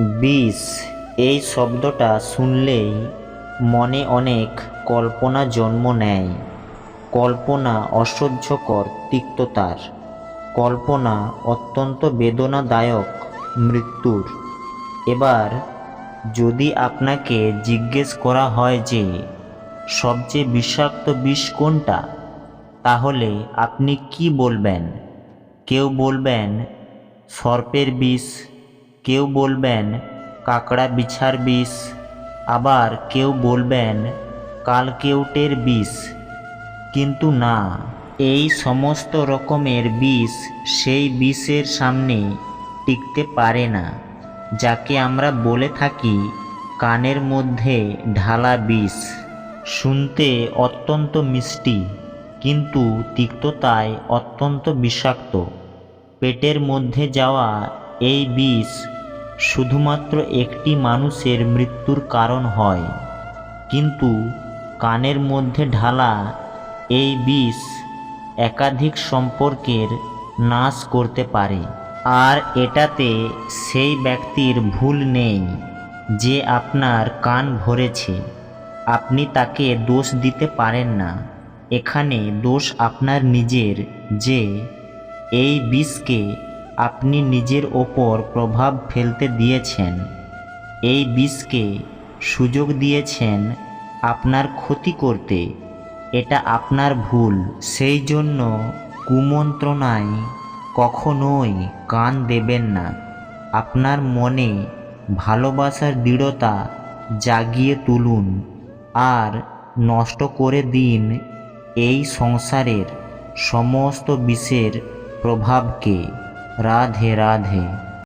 বিষ, এই শব্দটা শুনলেই মনে অনেক কল্পনা জন্ম নেয়। কল্পনা অসহ্যকর তিক্ততার। কল্পনা অত্যন্ত বেদনাদায়ক মৃত্যুর। এবার যদি আপনাকে জিজ্ঞেস করা হয় যে, সবচেয়ে বিষাক্ত বিষ কোনটা? তাহলে আপনি কি বলবেন? কেউ বলবেন, সর্পের বিষ। কেউ বলবেন, কাকড়া বিছার বিষ। আবার কেউ বলবেন, কালকেউটের বিষ। কিন্তু না, এই সমস্ত রকমের বিষ সেই বিষের সামনে টিকতে পারে না, যাকে আমরা বলে থাকি কানের মধ্যে ঢালা বিষ। শুনতে অত্যন্ত মিষ্টি, কিন্তু তিক্ততায় অত্যন্ত বিষাক্ত। পেটের মধ্যে যাওয়া এই বিষ শুধুমাত্র একটি মানুষের মৃত্যুর কারণ হয়। কিন্তু কানের মধ্যে ঢালা এই বিষ একাধিক সম্পর্কের নাশ করতে পারে। আর এটাতে সেই ব্যক্তির ভুল নেই যে আপনার কান ভরেছে। আপনি তাকে দোষ দিতে পারেন না। এখানে দোষ আপনার নিজের যে এই বিষকে আপনি নিজের ওপর প্রভাব ফেলতে দিয়েছেন। এই বিষকে সুযোগ দিয়েছেন আপনার ক্ষতি করতে। এটা আপনার ভুল। সেই জন্য কুমন্ত্রণায় কখনোই কান দেবেন না। আপনার মনে ভালোবাসার দৃঢ়তা জাগিয়ে তুলুন আর নষ্ট করে দিন এই সংসারের সমস্ত বিষের প্রভাবকে। राधे राधे।